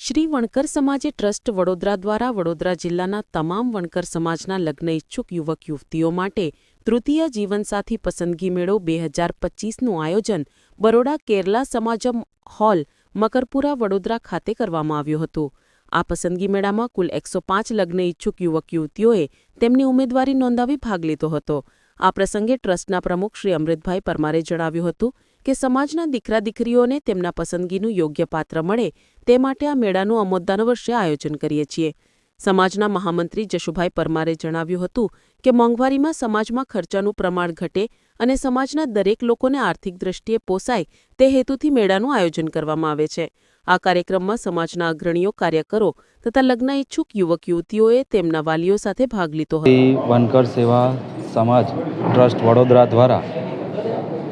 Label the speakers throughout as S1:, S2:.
S1: શ્રી વણકર સમાજે ટ્રસ્ટ વડોદરા દ્વારા વડોદરા જિલ્લાના તમામ વણકર સમાજના લગ્ન ઇચ્છુક યુવક યુવતીઓ માટે તૃતીય જીવનસાથી પસંદગી મેળો બે હજાર પચીસનું આયોજન બરોડા કેરલા સમાજમ હોલ, મકરપુરા, વડોદરા ખાતે કરવામાં આવ્યું હતું. આ પસંદગી મેળામાં કુલ એકસો પાંચ લગ્ન ઇચ્છુક યુવક યુવતીઓએ તેમની ઉમેદવારી નોંધાવી ભાગ લીધો હતો. આ પ્રસંગે ટ્રસ્ટના પ્રમુખ શ્રી અમૃતભાઈ પરમારે જણાવ્યું હતું કે સમાજના દીકરા દીકરીઓને તેમના પસંદગીનું યોગ્ય પાત્ર મળે તે માટે આ મેળાનું અમોદદાન વર્ષે આયોજન કરીએ છીએ. સમાજના મહામંત્રી જશુભાઈ પરમારે જણાવ્યું હતું કે મોંઘવારીમાં સમાજમાં ખર્ચાનું પ્રમાણ ઘટે અને સમાજના દરેક લોકોને આર્થિક દ્રષ્ટિએ પોસાય તે હેતુથી મેળાનું આયોજન કરવામાં આવે છે. આ કાર્યક્રમમાં સમાજના અગ્રણીઓ, કાર્યકરો તથા લગ્ન ઇચ્છુક યુવક યુવતીઓએ તેમના વાલીઓ સાથે ભાગ લીધો હતો.
S2: વનકર સેવા સમાજ ટ્રસ્ટ વડોદરા દ્વારા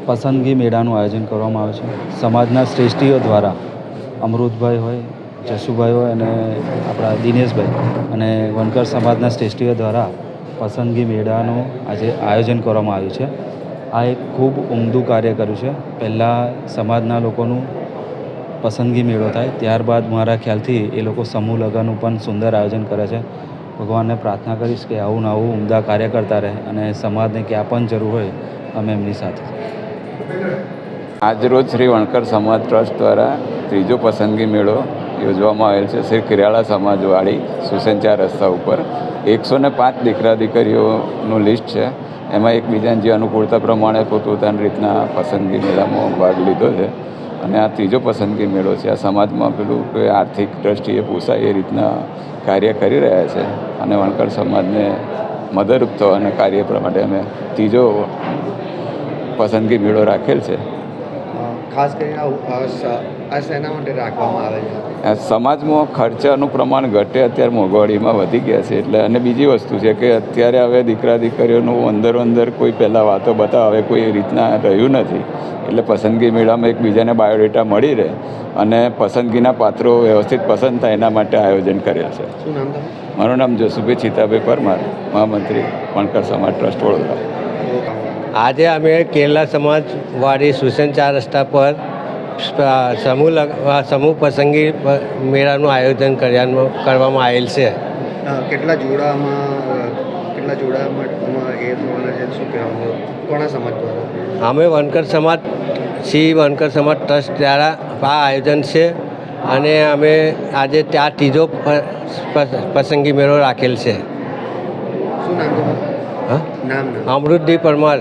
S2: પસંદગી મેળાનું આયોજન કરવામાં આવે છે. સમાજના શ્રેષ્ઠીઓ દ્વારા અમૃતભાઈ હોય જશુભાઈ હોય અને આપણા દિનેશભાઈ અને વનકર સમાજના શ્રેષ્ઠીઓ દ્વારા પસંદગી મેળાનું આજે આયોજન કરવામાં આવ્યું છે. આ એક ખૂબ ઉમદું કાર્ય કર્યું છે. પહેલાં સમાજના લોકોનું પસંદગી મેળો થાય, ત્યારબાદ મારા ખ્યાલથી એ લોકો સમૂહ લગ્નનું પણ સુંદર આયોજન કરે છે. ભગવાનને પ્રાર્થના કરીશ કે આવું ને આવું ઉમદા કાર્ય કરતા રહે અને સમાજને ક્યાં પણ જરૂર હોય, અમે એમની સાથે.
S3: આજરોજ શ્રી વણકર સમાજ ટ્રસ્ટ દ્વારા ત્રીજો પસંદગી મેળો યોજવામાં આવેલ છે. શ્રી કિરાળા સમાજવાળી સુસંચાર રસ્તા ઉપર એકસો ને પાંચ દીકરા દીકરીઓનું લિસ્ટ છે. એમાં એકબીજાને જે અનુકૂળતા પ્રમાણે પોતપોતાની રીતના પસંદગી મેળામાં ભાગ લીધો છે. અને આ ત્રીજો પસંદગી મેળો છે. આ સમાજમાં પેલું કે આર્થિક દ્રષ્ટિએ પોસાય એ રીતના કાર્ય કરી રહ્યા છે. અને વણકર સમાજને મદદરૂપ થવાના કાર્ય માટે અમે ત્રીજો પસંદગી મેળો રાખેલ છે.
S4: ખાસ કરીને આ શેના માટે રાખવામાં આવે છે.
S3: સમાજમાં ખર્ચાનું પ્રમાણ ઘટે અત્યારે મોંઘવારીમાં વધી ગયા છે. એટલે અને બીજી વસ્તુ છે કે અત્યારે હવે દીકરા દીકરીઓનું અંદરો અંદર કોઈ પહેલાં વાતો બતાવે કોઈ રીતના રહ્યું નથી. એટલે પસંદગી મેળામાં એકબીજાને બાયોડેટા મળી રહે અને પસંદગીના પાત્રો વ્યવસ્થિત પસંદ થાય એના માટે આયોજન કરેલ છે.
S4: શું નામ
S3: મારું નામ જોસુભાઈ ચિતાભાઈ પરમાર મહામંત્રી વણકર સમાજ ટ્રસ્ટ વડોદરા.
S5: આજે અમે કેરલા સમાજવાડી સુસન ચાર રસ્તા પર સમૂહ સમૂહ પસંદગી મેળાનું આયોજન કર્યા કરવામાં આવેલ છે.
S4: કેટલા જોડામાં કેટલા જોડામાં એ થવાના છે શું કહેવાનું? કોના સમાજ દ્વારા?
S5: અમે વનકર સમાજ શ્રી વનકર સમાજ ટ્રસ્ટ દ્વારા આ આયોજન છે અને અમે આજે ત્યાં ત્રીજો પસંદગી મેળો રાખેલ છે.
S4: શું નામ નામ
S5: અમૃતજી પરમાર.